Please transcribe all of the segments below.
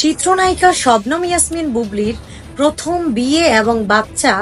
চিত্রনায়িকা শবনম ইয়াসমিন বুবলির প্রথম বিয়ে এবং বাচ্চা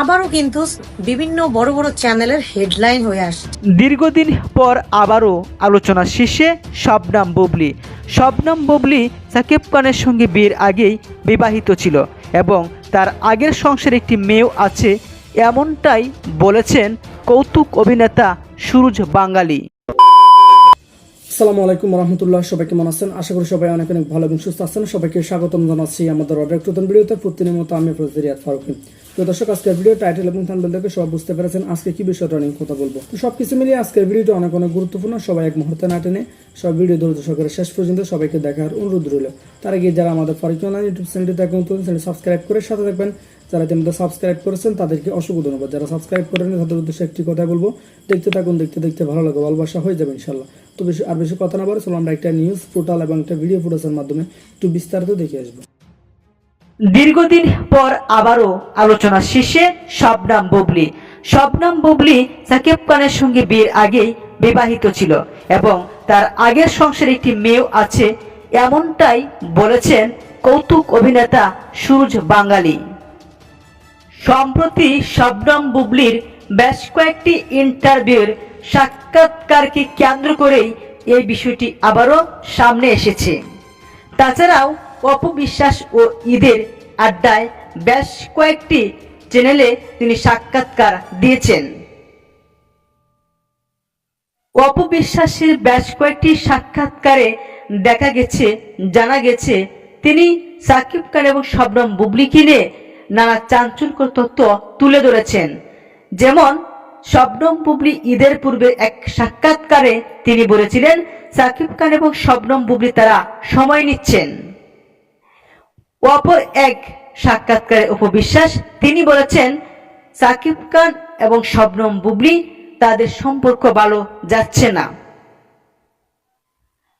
আবারও কিন্তু বিভিন্ন বড় বড় চ্যানেলের হেডলাইন হয়ে আসছে। দীর্ঘদিন পর আবারও আলোচনা শীর্ষে শবনাম বুবলি। শবনাম বুবলি সাকিব খানের সঙ্গে বিয়ের আগেই বিবাহিত ছিল এবং তার আগের সংসারে একটি মেয়েও আছে, এমনটাই বলেছেন কৌতুক অভিনেতা সুরজ বাঙালি আসসালামু আলাইকুম রহমতুল্লাহ, সবাই কেমন আছেন? আশা করি সবাই অনেক অনেক ভালো এবং সুস্থ আছেন। সবাইকে স্বাগতম জানাচ্ছি আমাদের অর্ডার নতুন ভিডিওতে। প্রতিদিনের মতো আমি ফজরিয়াত ফারুকি। তো দর্শক, আজকের ভিডিও টাইটেল এবং থাম্বনেল দেখে সবাই বুঝতে পেরেছেন আজকে কি বিষয়টা নিয়ে কথা বলব। তো সবকিছু মিলিয়ে আজকের ভিডিওটা অনেক অনেক গুরুত্বপূর্ণ, সবাই এক মুহূর্তে না টেনে সব ভিডিও ধৈর্য সহকারে শেষ পর্যন্ত সবাইকে দেখার অনুরোধ রইল। তার আগে যারা আমাদের ফারুকি অনলাইন ইউটিউব চ্যানেলটি দেখুন চ্যানেল সাবস্ক্রাইব করে সাথে থাকবেন। যারা ইতিমধ্যে সাবস্ক্রাইব করেছেন, তাদেরকে অসংখ্য ধন্যবাদ। যারা সাবস্ক্রাইব করেন তাদের উদ্দেশ্যে একটি কথা বলব। দেখতে থাকুন, দেখতে দেখতে ভালো লাগে ভালোবাসা হয়ে যাবে ইনশাল্লাহ তো বেশি আর বেশি কথা না বলে চলো আমরা একটা নিউজ পোর্টাল এবং একটা ভিডিও ফুটেজের মাধ্যমে একটু বিস্তারিত দেখে আসব। দীর্ঘদিন পর আবারও আলোচনা শীর্ষে শবনাম বুবলি। শবনাম বুবলি সাকিব খানের সঙ্গে বিয়ের আগেই বিবাহিত ছিল এবং তার আগের সংসারে একটি মেয়েও আছে, এমনটাই বলেছেন কৌতুক অভিনেতা সুরজ বাঙালি সম্প্রতি শবনম বুবলির বেশ কয়েকটি ইন্টারভিউর সাক্ষাৎকারকে কেন্দ্র করেই এই বিষয়টি আবারও সামনে এসেছে। তাছাড়াও অপবিশ্বাস ও ঈদের আড্ডায় বেশ কয়েকটি চ্যানেলে তিনি সাক্ষাৎকার দিয়েছেন। অপবিশ্বাসের বেশ কয়েকটি সাক্ষাৎকারে দেখা গেছে, জানা গেছে, তিনি সাকিব খান এবং শবনম বুবলিকে নিয়ে নানা চাঞ্চল্যকর তথ্য তুলে ধরেছেন। যেমন শবনম বুবলি ঈদের পূর্বে এক সাক্ষাৎকারে তিনি বলেছিলেন, সাকিব খান এবং শবনম বুবলি তারা সময় নিচ্ছেন। অপর এক সাক্ষাৎকারে উপবিশ্বাস তিনি বলেছেন, সাকিব খান এবং শবনম বুবলি তাদের সম্পর্ক ভালো যাচ্ছে না।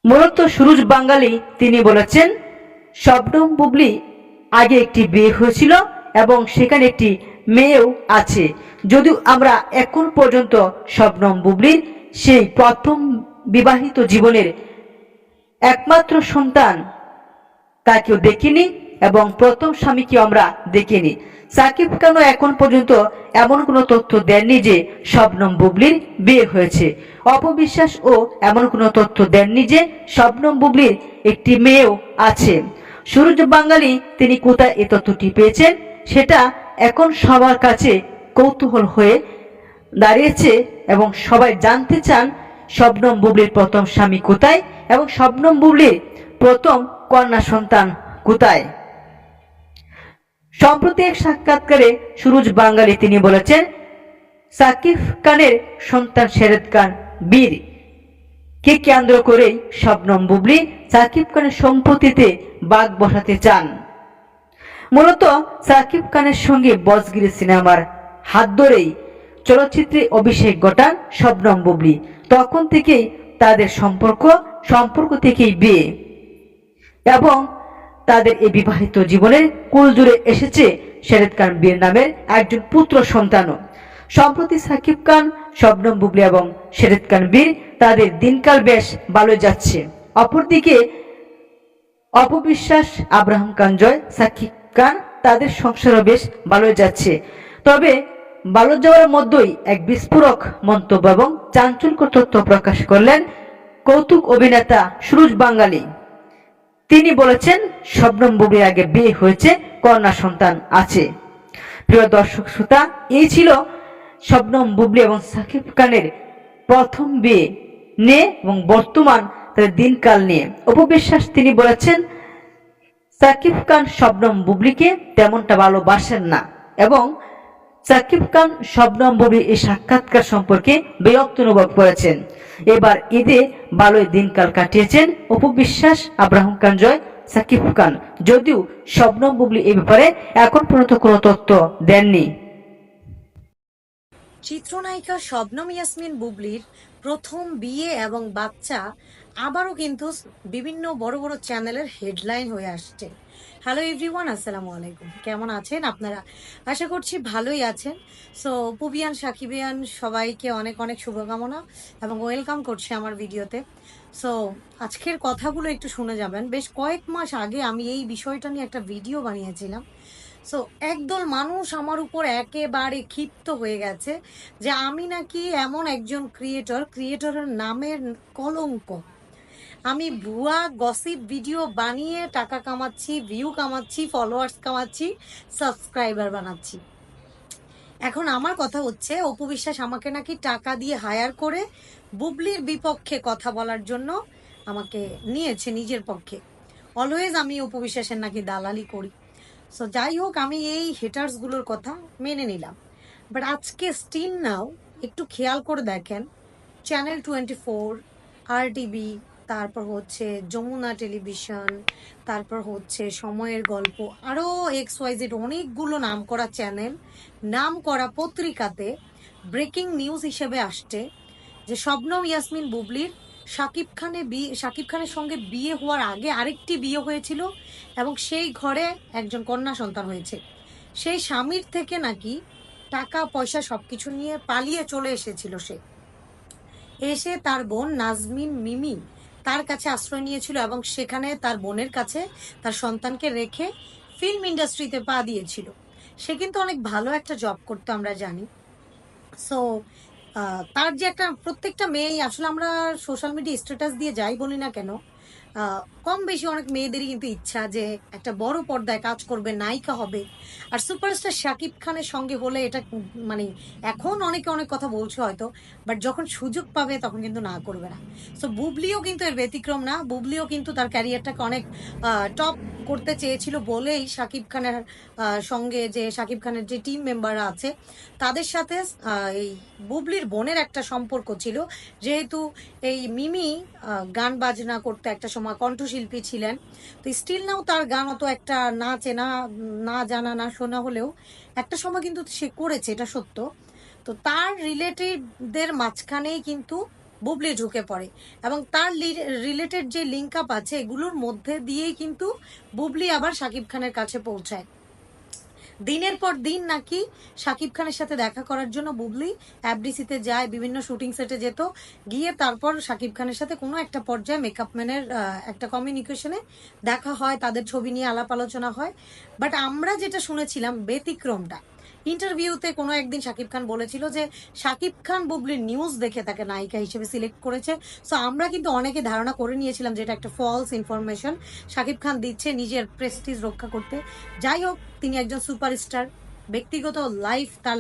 মূলত সুরজ বাঙালি তিনি বলেছেন, শবনম বুবলি আগে একটি বিয়ে হয়েছিল এবং সেখানে একটি মেয়েও আছে। যদিও আমরা এখন পর্যন্ত শবনম বুবলির সেই প্রথম বিবাহিত জীবনের একমাত্র সন্তান তাকেও দেখিনি এবং প্রথম স্বামীকে আমরা দেখিনি। সাকিব কেন এখন পর্যন্ত এমন কোনো তথ্য দেননি যে শবনম বুবলির বিয়ে হয়েছে? অপবিশ্বাস ও এমন কোনো তথ্য দেননি যে শবনম বুবলির একটি মেয়েও আছে। সূর্য বাঙালি তিনি কোথায় এ তথ্যটি পেয়েছেন? সেটা এখন সবার কাছে কৌতূহল হয়ে দাঁড়িয়েছে এবং সবাই জানতে চান শবনম বুবলির প্রথম স্বামী কোথায় এবং শবনম বুবলির প্রথম কন্যা সন্তান কোথায়? সম্প্রতি এক সাক্ষাৎকারে সুরুজ বাঙালি তিনি বলেছেন, সাকিব খানের সন্তান শেরেদ খান বীর। কে কেন্দ্র করেই শবনম বুবলি সাকিব খানের সম্পত্তিতে বাঘ বসাতে চান। মূলত সাকিব খানের সঙ্গে বসগিরি সিনেমার হাত ধরেই চলচ্চিত্রে অভিষেক ঘটান শবনম বুবলি। তখন থেকেই তাদের সম্পর্ক সম্পর্ক থেকেই বিয়ে। এবং তাদের এই বিবাহিত জীবনের কুল জুড়ে এসেছে শেরেদ খান বীর নামের একজন পুত্র সন্তানও। সম্প্রতি সাকিব খান, শবনম বুবলি এবং শেরেদ খান বীর তাদের দিনকাল বেশ ভালো যাচ্ছে। অপরদিকে অপবিশ্বাস, আব্রাহাম খান জয় সাকিব খান তাদের সংসারও বেশ ভালো যাচ্ছে। তবে ভালো যাওয়ার মধ্যেই এক বিস্ফোরক মন্তব্য এবং চাঞ্চল্যকর তথ্য প্রকাশ করলেন কৌতুক অভিনেতা সুরজ বাঙালি তিনি বলেছেন শবনম বুবলির আগে বিয়ে হয়েছে, কন্যা সন্তান আছে। প্রিয় দর্শক শ্রোতা, এই ছিল শবনম বুবলি এবং সাকিব খানের প্রথম বিয়ে নিয়ে এবং বর্তমান তাদের দিনকাল নিয়ে। উপবিশ্বাস তিনি বলেছেন সাকিব খান শবনম বুবলিকে তেমনটা ভালোবাসেন না। এবং সাকিব খান শবনম বুবলি এই সাক্ষাৎকার সম্পর্কে বিরক্ত অনুভব করেছেন। এবার ঈদে ভালোই দিনকাল কাটিয়েছেন অপু বিশ্বাস, আব্রাহম খান জয়, সাকিব খান। যদিও শবনম বুবলি এ ব্যাপারে এখন পর্যন্ত কোনো তথ্য দেননি। চিত্রনায়িকা শবনম ইয়াসমিন বুবলির প্রথম বিয়ে এবং বাচ্চা আবারও কিন্তু বিভিন্ন বড় বড় চ্যানেলের হেডলাইন হয়ে আসছে। হ্যালো এভরিওয়ান, আসসালামু আলাইকুম। কেমন আছেন আপনারা? আশা করছি ভালোই আছেন। সো পুবিয়ান, সাকিবিয়ান সবাইকে অনেক অনেক শুভকামনা এবং ওয়েলকাম করছি আমার ভিডিওতে। সো আজকের কথাগুলো একটু শুনে যাবেন। বেশ কয়েক মাস আগে আমি এই বিষয়টা নিয়ে একটা ভিডিও বানিয়েছিলাম। সো একদল মানুষ আমার উপর একেবারে ক্ষিপ্ত হয়ে গেছে যে আমি নাকি এমন একজন ক্রিয়েটর ক্রিয়েটরের নামের কলঙ্ক। আমি ভুয়া গসিপ ভিডিও বানিয়ে টাকা কামাচ্ছি ভিউ কামাচ্ছি ফলোয়ার্স কামাচ্ছি সাবস্ক্রাইবার বানাচ্ছি। এখন আমার কথা হচ্ছে, অপু বিশ্বাস আমাকে নাকি টাকা দিয়ে হায়ার করে বুবলির বিপক্ষে কথা বলার জন্য আমাকে নিয়েছে নিজের পক্ষে। অলওয়েজ আমি অপু বিশ্বাসের নাকি দালালি করি। সো যাই হোক আমি এই হেটার্সগুলোর কথা মেনে নিলাম। বাট আজকে স্টিল নাও একটু খেয়াল করে দেখেন channel twenty four R TV তারপর হচ্ছে যমুনা টেলিভিশন, তারপর হচ্ছে সময়ের গল্প আরও এক্স ওয়াইজেড অনেকগুলো নাম করা চ্যানেল নাম করা পত্রিকাতে ব্রেকিং নিউজ হিসেবে আসছে, যে শবনম ইয়াসমিন বুবলির শাকিব খানে বিয়ে শাকিব খানের সঙ্গে বিয়ে হওয়ার আগে আরেকটি বিয়ে হয়েছিল এবং সেই ঘরে একজন কন্যা সন্তান হয়েছে। সেই স্বামীর থেকে নাকি টাকা, পয়সা সবকিছু নিয়ে পালিয়ে চলে এসেছিল সে। এসে তার বোন নাজমিন মিমি তার কাছে আশ্রয় নিয়েছিল এবং সেখানে তার বোনের কাছে তার সন্তানকে রেখে ফিল্ম ইন্ডাস্ট্রিতে পা দিয়েছিল। সে কিন্তু অনেক ভালো একটা জব করতো আমরা জানি। সো তার যে একটা প্রত্যেকটা মেয়ে আসলে আমরা সোশ্যাল মিডিয়া স্ট্যাটাস দিয়ে যাই বলি না কেন কম বেশি অনেক মেয়েদেরই কিন্তু ইচ্ছা যে একটা বড় পর্দায় কাজ করবে, নায়িকা হবে। আর সুপারস্টার শাকিব খানের সঙ্গে হলে এটা মানে এখন অনেকে অনেক কথা বলছে হয়তো বাট যখন সুযোগ পাবে তখন কিন্তু না করবে না। সো বুবলিও কিন্তু এর ব্যতিক্রম না। বুবলিও কিন্তু তার ক্যারিয়ারটাকে অনেক টপ করতে চেয়েছিল বলেই শাকিব খানের সঙ্গে যে শাকিব খানের যে টিম মেম্বাররা আছে, তাদের সাথে এই বুবলির বোনের একটা সম্পর্ক ছিল। যেহেতু এই মিমি গান বাজনা করতে একটা সময় কণ্ঠশিল্পী ছিলেন। তো স্টিল নাও তার গান অত একটা না চেনা, না জানা, না শোনা হলেও একটা সময় কিন্তু সে করেছে, এটা সত্য। তো তার রিলেটিভদের মাঝখানেই কিন্তু বুবলি ঢুকে পড়ে এবং তার রিলেটেড যে লিঙ্ক আপ আছে, এগুলোর মধ্যে দিয়েই কিন্তু বুবলি আবার সাকিব খানের কাছে পৌঁছায়। দিনের পর দিন নাকি শাকিব খানের সাথে দেখা করার জন্য বুবলি অ্যাবডিসিতে যায়, বিভিন্ন শুটিং সেটে যেত। গিয়ে তারপর শাকিব খানের সাথে কোনো একটা পর্যায়ে মেকআপ ম্যানের একটা কমিউনিকেশনে দেখা হয়, তাদের ছবি নিয়ে আলাপ আলোচনা হয়। বাট আমরা যেটা শুনেছিলাম ব্যতিক্রমটা ইন্টারভিউতে কোনো একদিন শাকিব খান বলেছিল যে শাকিব খান বুবলির নিউজ দেখে তাকে নায়িকা হিসেবে সিলেক্ট করেছে। সো আমরা কিন্তু অনেকে ধারণা করে নিয়েছিলাম যে এটা একটা ফলস ইনফরমেশন শাকিব খান দিচ্ছে নিজের প্রেস্টিজ রক্ষা করতে। যাই হোক, তিনি একজন সুপারস্টার ব্যক্তিগত লাইফ তার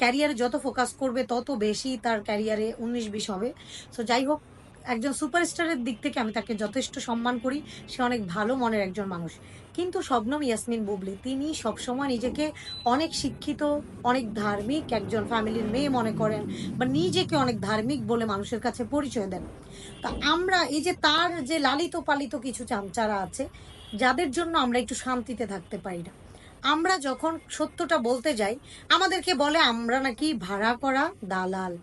ক্যারিয়ারে যত ফোকাস করবে, তত বেশি তার ক্যারিয়ারে উনিশ বিশ হবে। সো যাই হোক একজন সুপারস্টারের দিক থেকে আমি তাকে যথেষ্ট সম্মান করি। সে অনেক ভালো মনের একজন মানুষ। কিন্তু শবনম ইয়াসমিন বুবলি, তিনি সবসময় নিজেকে অনেক শিক্ষিত, অনেক ধার্মিক একজন ফ্যামিলির মেয়ে মনে করেন বা নিজেকে অনেক ধার্মিক বলে মানুষের কাছে পরিচয় দেন। তা আমরা, এই যে তার যে লালিত পালিত কিছু চামচারা আছে, যাদের জন্য আমরা একটু শান্তিতে থাকতে পারি না। আমরা যখন সত্যটা বলতে যাই, আমাদেরকে বলে, আমরা নাকি ভাড়া করা দালাল।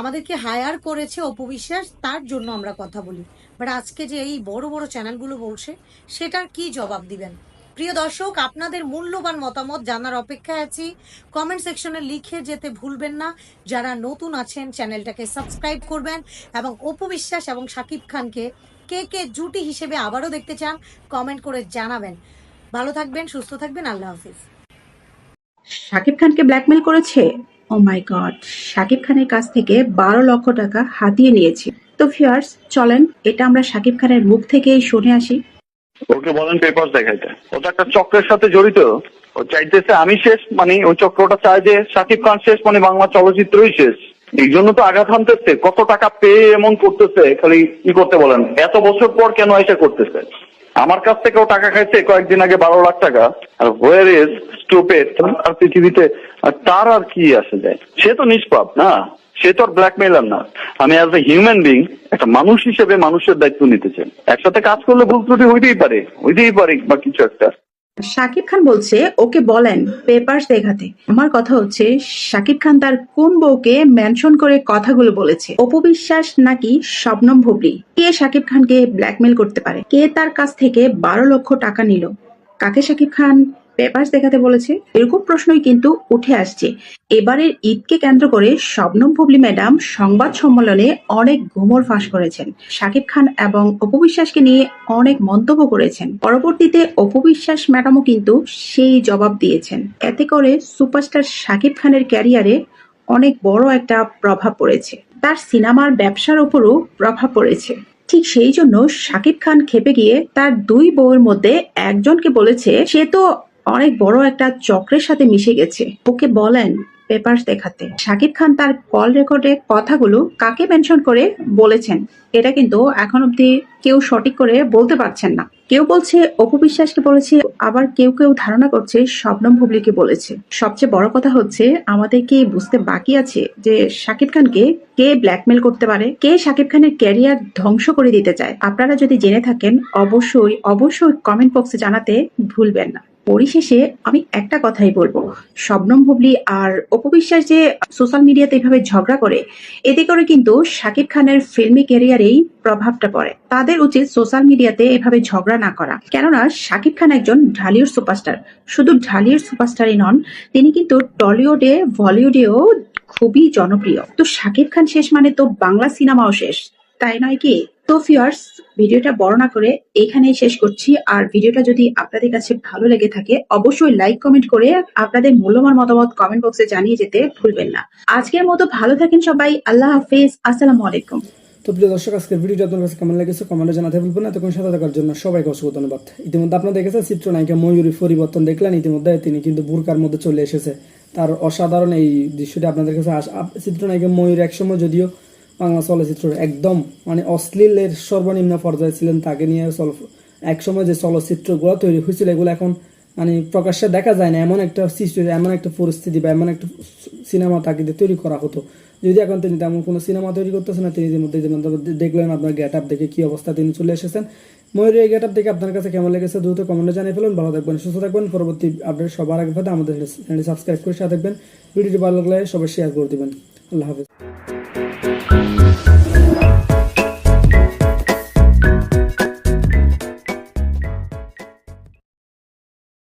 আমাদেরকে হায়ার করেছে অপবিশ্বাস তার জন্য আমরা কথা বলি। বাট আজকে যে এই বড় বড় চ্যানেলগুলো বলছে, সেটার কি জবাব দিবেন? প্রিয় দর্শক, আপনাদের মূল্যবান মতামত জানার অপেক্ষায় আছি। কমেন্ট সেকশনে লিখে যেতে ভুলবেন না। যারা নতুন আছেন চ্যানেলটাকে সাবস্ক্রাইব করবেন এবং অপবিশ্বাস এবং শাকিব খানকে কে কে জুটি হিসেবে আবারও দেখতে চান কমেন্ট করে জানাবেন। ভালো থাকবেন, সুস্থ থাকবেন, আল্লাহ হাফিজ। শাকিব খানকে ব্ল্যাকমেল করেছে? ও মাই গড শাকিব খানের কাছ থেকে বারো লক্ষ টাকা হাতিয়ে নিয়েছে। তো ফিয়ার্স চলেন, এটা আমরা শাকিব খানের মুখ থেকেই শুনে আসি। ওকে বলেন পেপার দেখাইতে। ও তো একটা চক্রের সাথে জড়িত। ও চাইতেছে আমি শেষ মানে ওই চক্রটা চায় যে সাকিব খান শেষ মানে বাংলা চলচ্চিত্রই শেষ। এই জন্য তো আঘাত হানতেছে। কত টাকা পেয়ে এমন করতেছে, খালি কি করতে বলেন। এত বছর পর কেন এসে করতেছে? আমার কাছ থেকেও টাকা খাইছে কয়েকদিন আগে বারো লাখ টাকা। আর হোয়ার ইজ স্টুপেড আর পৃথিবীতে আর তার আর কি আসে যায় সে তো নিষ্পাপ, না? সে তো আর ব্ল্যাকমেলার না। আমি অ্যাজ এ হিউম্যান বিং একটা মানুষ হিসেবে মানুষের দায়িত্ব নিতে চাই একসাথে কাজ করলে ভুল ত্রুটি হইতেই পারে হইতেই পারে বা কিছু একটা। শাকিব খান বলছে, ওকে বলেন পেপারস দেখাতে। আমার কথা হচ্ছে, শাকিব খান তার কোন বউকে মেনশন করে কথাগুলো বলেছে? অপবিশ্বাস নাকি শবনম ভুবলি কে শাকিব খানকে ব্ল্যাকমেল করতে পারে? কে তার কাছ থেকে বারো লক্ষ টাকা নিল? কাকে শাকিব খান পেপারস দেখাতে বলেছে, এরকম প্রশ্নই কিন্তু উঠে আসছে। এবারের ঈদকে কেন্দ্র করে শবনম ভুবলি ম্যাডাম সংবাদ সম্মেলনে অনেক গুমর ফাঁস করেছেন। শাকিব খান এবং অপবিশ্বাসকে নিয়ে অনেক মন্তব্য করেছেন। পরবর্তীতে অপবিশ্বাস ম্যাডামও কিন্তু সেই জবাব দিয়েছেন। এতে করে সুপারস্টার শাকিব খানের ক্যারিয়ারে অনেক বড় একটা প্রভাব পড়েছে। তার সিনেমার ব্যবসার ওপরও প্রভাব পড়েছে। ঠিক সেই জন্য শাকিব খান খেপে গিয়ে তার দুই বউয়ের মধ্যে একজনকে বলেছে, সে তো অনেক বড় একটা চক্রের সাথে মিশে গেছে। ওকে বলেন পেপারস দেখাতে। শাকিব খান তার কল রেকর্ডে কথাগুলো কাকে মেনশন করে বলেছেন, এটা কিন্তু এখন অব্দি কেউ সঠিক করে বলতে পারছেন না। কেউ বলছে, অপু বিশ্বাসকে বলেছে। আবার কেউ কেউ ধারণা করছে, শবনম বুবলিকে বলেছে। সবচেয়ে বড় কথা হচ্ছে, আমাদের কি বুঝতে বাকি আছে যে শাকিব খানকে কে ব্ল্যাকমেল করতে পারে? কে শাকিব খানের ক্যারিয়ার ধ্বংস করে দিতে চায়? আপনারা যদি জেনে থাকেন, অবশ্যই অবশ্যই কমেন্ট বক্সে জানাতে ভুলবেন না। পরিশেষে আমি একটা কথাই বলব। শবনম বুবলি আর অপবিশ্বাস যে সোশ্যাল মিডিয়াতে এভাবে ঝগড়া করে, এতে করে কিন্তু শাকিব খানের ফিল্মি ক্যারিয়ারেই প্রভাবটা পড়ে। তাদের উচিত সোশ্যাল মিডিয়াতে এভাবে ঝগড়া না করা। কেননা শাকিব খান একজন ঢালিউড সুপারস্টার। শুধু ঢালিউড সুপারস্টারই নন, তিনি কিন্তু টলিউডে, বলিউডেও খুবই জনপ্রিয়। তো শাকিব খান শেষ মানে তো বাংলা সিনেমাও শেষ। তাই নয় কি? তো ফিয়ার্স ভিডিওটা বড় না করে এখানেই শেষ করছি। আর ভিডিওটা যদি আপনাদের কাছে ভালো লেগে থাকে, অবশ্যই লাইক কমেন্ট করে আপনাদের মূল্যবান মতামত কমেন্ট বক্সে জানিয়ে যেতে ভুলবেন না। আজকের মতো ভালো থাকেন সবাই। আল্লাহ হাফেজ। আসসালামু আলাইকুম। তো প্রিয় দর্শক, আজকের ভিডিওটা আপনার কাছে কেমন লেগেছে কমেন্টে জানাতে ভুলবেন না। তখন সাথে থাকার জন্য সবাইকে অসংখ্য ধন্যবাদ। ইতিমধ্যে আপনারা দেখেছেন চিত্রনায়িকা ময়ূরী পরিবর্তন দেখলেন। ইতিমধ্যে তিনি কিন্তু বুরকার মধ্যে চলে এসেছে। তার অসাধারণ এই দৃশ্যটি আপনাদের কাছে চিত্রনায়িকা ময়ূর একসময় যদিও বাংলা চলচ্চিত্র একদম মানে অশ্লীলের সর্বনিম্ন পর্যায়ে ছিলেন তাকে নিয়ে একসময় যে চলচ্চিত্রগুলো তৈরি হয়েছিল, এগুলো এখন মানে প্রকাশ্যে দেখা যায় না। এমন একটা সিচুয়েশন এমন একটা পরিস্থিতি বা এমন একটা সিনেমা তাকে দিয়ে তৈরি করা হতো। যদি এখন তিনি তেমন কোনো সিনেমা তৈরি করতেছেন না, তিনি যেমন দেখলেন আপনার গেট আপ দেখে কি অবস্থা, তিনি চলে এসেছেন। ময়ূর এই গেট আপ দেখে আপনার কাছে কেমন লেগেছে দ্রুত কমেন্টে জানিয়ে ফেলুন। ভালো থাকবেন, সুস্থ থাকবেন। পরবর্তী আপডেট সবার আগে আমাদের চ্যানেলটি সাবস্ক্রাইব করে সাথে থাকবেন। ভিডিওটি ভালো লাগলে সবাই শেয়ার করে দিবেন। আল্লাহ হাফিজ।